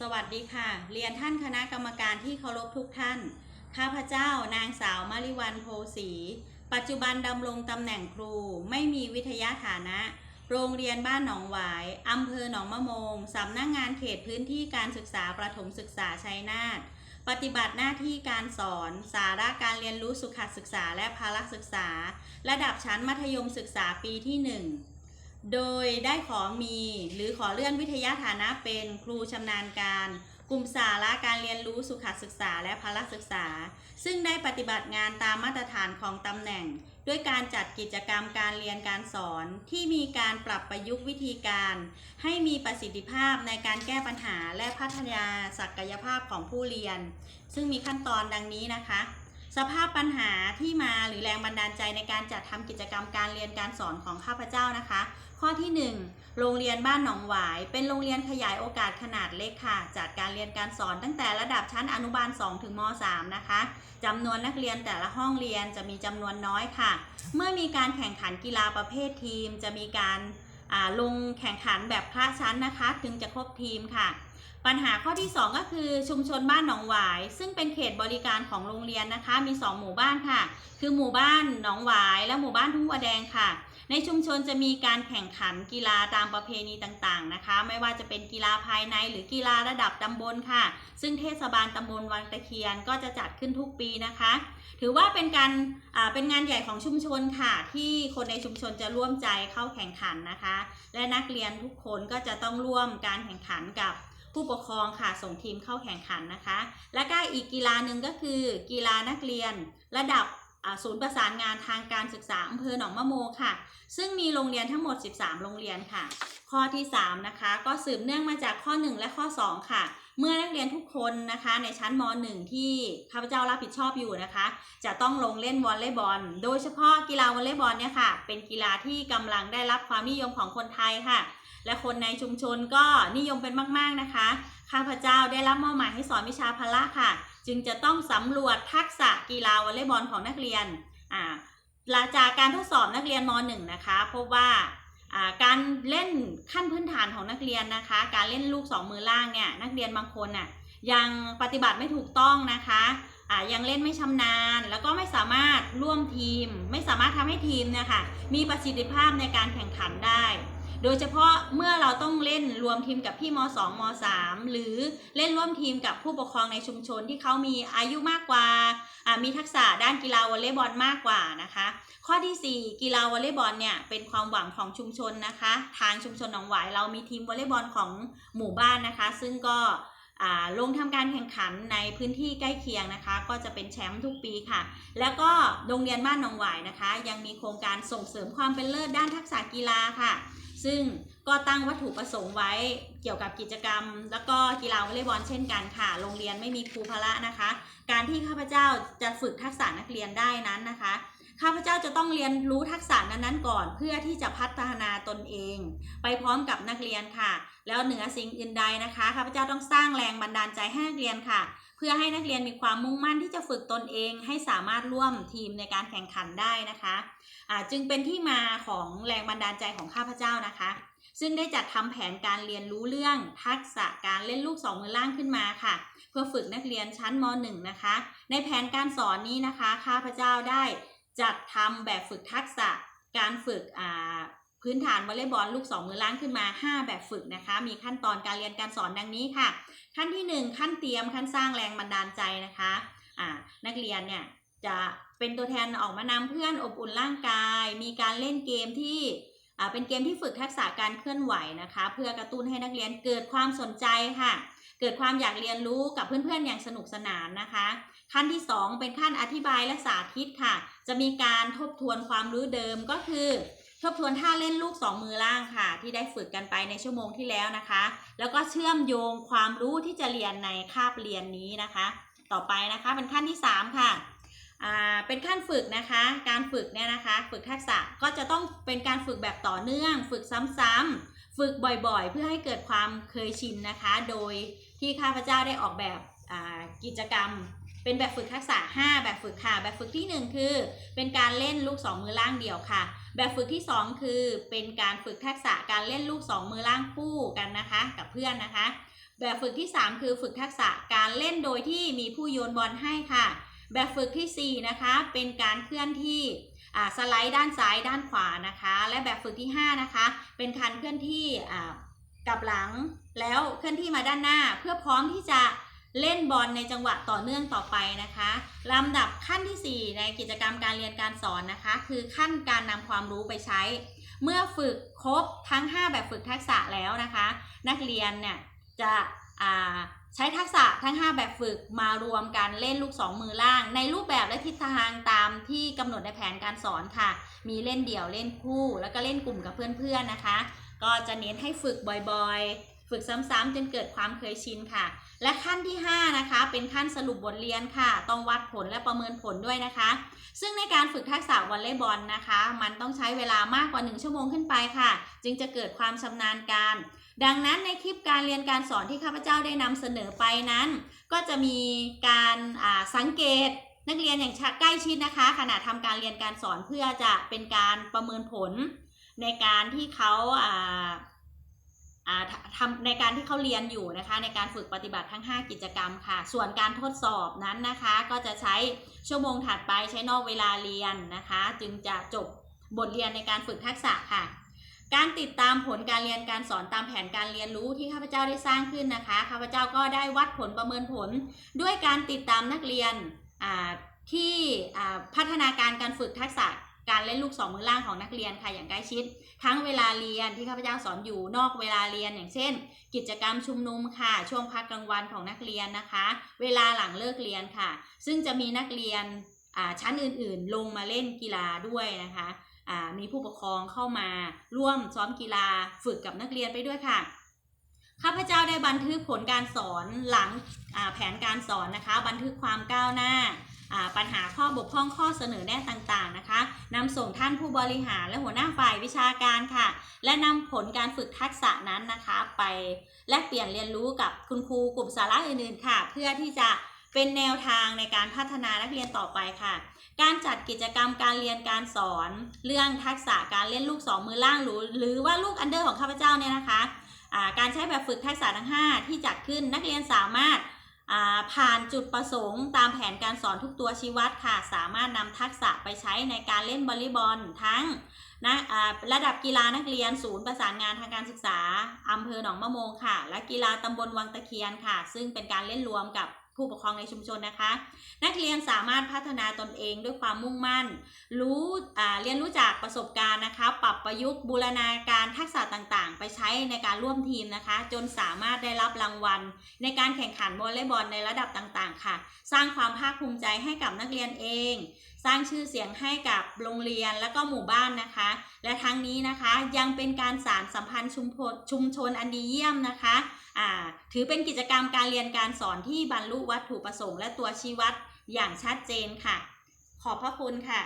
สวัสดีค่ะ เรียนท่านคณะกรรมการที่เคารพทุกท่าน ข้าพเจ้านางสาวมาริวันโพสี ปัจจุบันดำรงตำแหน่งครู ไม่มีวิทยาฐานะ โรงเรียนบ้านหนองหวายอำเภอหนองมะโมงสำนักงงานเขตพื้นที่การศึกษาประถมศึกษาชัยนาท ปฏิบัติหน้าที่การสอน สาระการเรียนรู้สุขศึกษาและภาระศึกษา ระดับชั้นมัธยมศึกษาปีที่ 1 โดยได้ขอมีหรือขอเลื่อนวิทยาฐานะเป็นครูชำนาญการ กลุ่มสาระการเรียนรู้สุขศึกษาและภาระศึกษา ซึ่งได้ปฏิบัติงานตามมาตรฐานของตำแหน่ง ด้วยการจัดกิจกรรมการเรียนการสอนที่มีการปรับประยุกต์วิธีการ ให้มีประสิทธิภาพในการแก้ปัญหาและพัฒนาศักยภาพของผู้เรียน ซึ่งมีขั้นตอนดังนี้นะคะสภาพปัญหาที่มาหรือแรงบันดาลใจในการจัดทำกิจกรรมการเรียนการสอนของข้าพเจ้านะคะ ข้อที่ 1 โรงเรียนบ้านหนองหวาย เป็นโรงเรียนขยายโอกาสขนาดเล็กค่ะ จัดการเรียนการสอนตั้งแต่ระดับชั้นอนุบาล 2 ถึงม 3 นะคะจำนวนนักเรียนแต่ละห้องเรียนจะมีจำนวนน้อยค่ะ เมื่อมีการแข่งขันกีฬาประเภททีม จะมีการาลงแข่งขันแบบคละชั้นนะคะ ถึงจะครบทีมค่ะ ปัญหาข้อที่ 2 ก็คือชุมชนบ้านหนองหวาย ซึ่งเป็นเขตบริการของโรงเรียนนะคะ มี 2 หมู่บ้านค่ะ คือหมู่บ้านหนองหวาย และหมู่บ้านทุ่งวัวแดงค่ะ ในชุมชนจะมีการแข่งขันกีฬาตามประเพณีต่างๆนะคะ ไม่ว่าจะเป็นกีฬาภายในหรือกีฬาระดับตำบลค่ะ ซึ่งเทศบาลตำบลวังตะเคียนก็จะจัดขึ้นทุกปีนะคะ ถือว่าเป็นการเป็นงานใหญ่ของชุมชนค่ะ ที่คนในชุมชนจะร่วมใจเข้าแข่งขันนะคะ และนักเรียนทุกคนก็จะต้องร่วมการแข่งขันกับผู้ปกครองค่ะส่งทีมเข้าแข่งขันนะคะ และก็อีกกีฬาหนึ่งก็คือ กีฬานักเรียนระดับ ศูนย์ประสานงานทางการศึกษาอำเภอหนองมะโมค่ะ ซึ่งมีโรงเรียนทั้งหมด 13 โรงเรียนค่ะ ข้อที่ 3 นะคะ ก็สืบเนื่องมาจากข้อ 1 และข้อ 2 ค่ะ เมื่อนักเรียนทุกคนนะคะ ในชั้นม .1 ที่ข้าพเจ้ารับผิดชอบอยู่นะคะ จะต้องลงเล่นวอลเลย์บอล โดยเฉพาะกีฬาวอลเลย์บอลเนี่ยค่ะ เป็นกีฬาที่กำลังได้รับความนิยมของคนไทยค่ะ และคนในชุมชนก็นิยมเป็นมาก ๆนะคะ ข้าพเจ้าได้รับมอบหมายให้สอนวิชาพละค่ะ จึงจะต้องสำรวจทักษะกีฬาวอลเลย์บอลของนักเรียนอ่าหลังจากการทดสอบนักเรียนม .1 นะคะพบว่าการเล่นขั้นพื้นฐานของนักเรียนนะคะ การเล่นลูกสองมือล่างเนี่ยนักเรียนบางคนน่ะยังปฏิบัติไม่ถูกต้องนะคะอ่ายังเล่นไม่ชำนาญ แล้วก็ไม่สามารถร่วมทีม ไม่สามารถทำให้ทีมเนี่ยค่ะมีประสิทธิภาพในการแข่งขันได้ โดยเฉพาะเมื่อเราต้องเล่นรวมทีมกับพี่ม 2 ม 3 หรือเล่นร่วมทีมกับผู้ปกครองในชุมชนที่เขามีอายุมากกว่า มีทักษะด้านกีฬาวอลเลย์บอลมากกว่านะคะ ข้อทีสี่4 กีฬาวอลเลย์บอลเนี่ยเป็นความหวังของชุมชนนะคะ ทางชุมชนหนองหวายเรามีทีมวอลเลย์บอลของหมู่บ้านนะคะ ซึ่งก็ลงทำการแข่งขันในพื้นที่ใกล้เคียงนะคะ ก็จะเป็นแชมป์ทุกปีค่ะ แล้วก็โรงเรียนบ้านหนองหวายนะคะ ยังมีโครงการส่งเสริมความเป็นเลิศด้านทักษะกีฬาค่ะ ซึ่งก็ตั้งวัตถุประสงค์ไว้เกี่ยวกับกิจกรรม แล้วก็กีฬาวอลเลย์บอลเช่นกันค่ะ โรงเรียนไม่มีครูพละนะคะ การที่ข้าพเจ้าจะฝึกทักษะนักเรียนได้นั้นนะคะ ข้าพเจ้าจะต้องเรียนรู้ทักษะนั้นๆก่อน เพื่อที่จะพัฒนาตนเอง ไปพร้อมกับนักเรียนค่ะ แล้วเหนือสิ่งอื่นใดนะคะ ข้าพเจ้าต้องสร้างแรงบันดาลใจให้นักเรียนค่ะ พื่อให้นักเรียนมีความมุ่งมั่นที่จะฝึกตนเองให้สามารถร่วมทีมในการแข่งขันได้นะคะอ่าจึงเป็นที่มาของแรงบันดาลใจของข้าพเจ้านะคะ ซึ่งได้จัดทำแผนการเรียนรู้เรื่องทักษะการเล่นลูกสองมือล่างขึ้นมาค่ะ เพื่อฝึกนักเรียนชั้นม .1 นะคะ ในแผนการสอนนี้นะคะ ข้าพเจ้าได้จัดทำแบบฝึกทักษะการฝึกอ่า พื้นฐานวอลเลย์บอลลูกสองมือล่างขึ้นมา 5 แบบฝึกนะคะ มีขั้นตอนการเรียนการสอนดังนี้ค่ะ ขั้นที่ 1 ขั้นเตรียมขั้นสร้างแรงบันดาลใจนะคะอ่านักเรียนเนี่ยจะเป็นตัวแทนออกมานำเพื่อนอบอุ่นร่างกาย มีการเล่นเกมที่เป็นเกมที่ฝึกทักษะการเคลื่อนไหวนะคะ เพื่อกระตุ้นให้นักเรียนเกิดความสนใจค่ะ เกิดความอยากเรียนรู้กับเพื่อนๆอย่างสนุกสนานนะคะ ขั้นที่ 2 เป็นขั้นอธิบายและสาธิตค่ะ จะมีการทบทวนความรู้เดิมก็คือ ทบทวนท่าเล่นลูก 2 มือล่างค่ะ ที่ได้ฝึกกันไปในชั่วโมงที่แล้วนะคะ แล้วก็เชื่อมโยงความรู้ที่จะเรียนในคาบเรียนนี้นะคะ ต่อไปนะคะเป็นขั้นที่ 3 ค่ะเป็นขั้นฝึกนะคะ การฝึกเนี่ยนะคะ ฝึกทักษะก็จะต้องเป็นการฝึกแบบต่อเนื่อง ฝึกซ้ำๆฝึกบ่อยๆ เพื่อให้เกิดความเคยชินนะคะ โดยที่ข้าพเจ้าได้ออกแบบกิจกรรม เป็นแบบฝึกทักษะ 5 แบบฝึกค่ะ แบบฝึกทีหนึ่1 คือ เป็นการเล่นลูก 2 มือล่างเดี่ยวค่ะ แบบฝึกที่ 2 คือ เป็นการฝึกทักษะการเล่นลูก 2 มือล่างคู่กันนะคะ กับเพื่อนนะคะ แบบฝึกที่ 3 คือฝึกทักษะการเล่นโดยที่มีผู้โยนบอลให้ค่ะ แบบฝึกทีสี่4 นะคะ เป็นการเคลื่อนที่สไลด์ด้านซ้ายด้านขวานะคะ และแบบฝึกที่ 5 นะคะ เป็นการเคลื่อนที่กลับหลังแล้วเคลื่อนที่มาด้านหน้าเพื่อพร้อมที่จะ เล่นบอลในจังหวะต่อเนื่องต่อไปนะคะลำดับขั้นทีสี่ 4 ในกิจกรรมการเรียนการสอนนะคะ คือขั้นการนำความรู้ไปใช้ เมื่อฝึกครบทั้ง 5 แบบฝึกทักษะแล้วนะคะ นักเรียนเนี่ยจะใช้ทักษะทั้ง 5 แบบฝึกมารวมกันเล่นลูก 2 มือล่าง ในรูปแบบและทิศทางตามที่กำหนดในแผนการสอนค่ะ มีเล่นเดี่ยวเล่นคู่ แล้วก็เล่นกลุ่มกับเพื่อนๆนะคะ ก็จะเน้นให้ฝึกบ่อยๆ ฝึกซ้ำๆจนเกิดความเคยชินค่ะ และขั้นที่ 5 นะคะ เป็นขั้นสรุปบทเรียนค่ะ ต้องวัดผลและประเมินผลด้วยนะคะ ซึ่งในการฝึกทักษะวอลเลย์บอลนะคะ มันต้องใช้เวลามากกว่า 1 ชั่วโมงขึ้นไปค่ะ จึงจะเกิดความชำนาญการ ดังนั้นในคลิปการเรียนการสอนที่ข้าพเจ้าได้นำเสนอไปนั้น ก็จะมีการสังเกตนักเรียนอย่างใกล้ชิดนะคะ ขณะทำการเรียนการสอนเพื่อจะเป็นการประเมินผล ในการที่เขาอ่าอ่า ทำในการที่เขาเรียนอยู่นะคะ ในการฝึกปฏิบัติทั้ง 5 กิจกรรมค่ะ ส่วนการทดสอบนั้นนะคะ ก็จะใช้ชั่วโมงถัดไปใช้นอกเวลาเรียนนะคะ จึงจะจบบทเรียนในการฝึกทักษะค่ะ การติดตามผลการเรียนการสอนตามแผนการเรียนรู้ที่ข้าพเจ้าได้สร้างขึ้นนะคะข้าพเจ้าก็ได้วัดผลประเมินผล ด้วยการติดตามนักเรียนที่พัฒนาการการฝึกทักษะ การเล่นลูกสองมือล่างของนักเรียนค่ะอย่างใกล้ชิด ทั้งเวลาเรียนที่ข้าพเจ้าสอนอยู่นอกเวลาเรียนอย่างเช่น กิจกรรมชุมนุมค่ะ ช่วงพักกลางวันของนักเรียนนะคะ เวลาหลังเลิกเรียนค่ะ ซึ่งจะมีนักเรียนชั้นอื่นๆ ลงมาเล่นกีฬาด้วยนะคะมีผู้ปกครองเข้ามาร่วมซ้อมกีฬาฝึกกับนักเรียนไปด้วยค่ะข้าพเจ้าได้บันทึกผลการสอนหลังแผนการสอนนะคะ บันทึกความก้าวหน้า ปัญหาข้อบกพร่องข้อเสนอแนะต่างๆนะคะนำส่งท่านผู้บริหารและหัวหน้าฝ่ายวิชาการค่ะ และนำผลการฝึกทักษะนั้นนะคะ ไปแลกเปลี่ยนเรียนรู้กับคุณครูกลุ่มสาระอื่นๆค่ะ เพื่อที่จะเป็นแนวทางในการพัฒนานักเรียนต่อไปค่ะ การจัดกิจกรรมการเรียนการสอน เรื่องทักษะการเล่นลูกสองมือล่างหรือหรือว่าลูกอันเดอร์ของข้าพเจ้าเนี่ยนะคะ การใช้แบบฝึกทักษะทั้ง 5 ที่จัดขึ้นนักเรียนสามารถ ผ่านจุดประสงค์ตามแผนการสอนทุกตัวชี้วัดค่ะ สามารถนำทักษะไปใช้ในการเล่นบอลลีบอลทั้งนะระดับกีฬานักเรียนศูนย์ประสานงานทางการศึกษาอำเภอหนองมะโมงค่ะ และกีฬาตำบลวังตะเคียนค่ะ ซึ่งเป็นการเล่นรวมกับ ผู้ปกครองในชุมชนนะคะ นักเรียนสามารถพัฒนาตนเองด้วยความมุ่งมั่น รู้เรียนรู้จากประสบการณ์นะคะ ปรับประยุกต์บูรณาการทักษะต่างๆ ไปใช้ในการร่วมทีมนะคะ จนสามารถได้รับรางวัล ในการแข่งขันวอลเลย์บอลในระดับต่างๆ ค่ะ สร้างความภาคภูมิใจให้กับนักเรียนเอง สร้างชื่อเสียงให้กับโรงเรียนและก็หมู่บ้านนะคะ และทั้งนี้นะคะยังเป็นการสานสัมพันธ์ชุมชนชุมชนอันดีเยี่ยมนะคะถือเป็นกิจกรรมการเรียนการสอนที่บรรลุวัตถุประสงค์และตัวชี้วัดอย่างชัดเจนค่ะ ขอบพระคุณค่ะ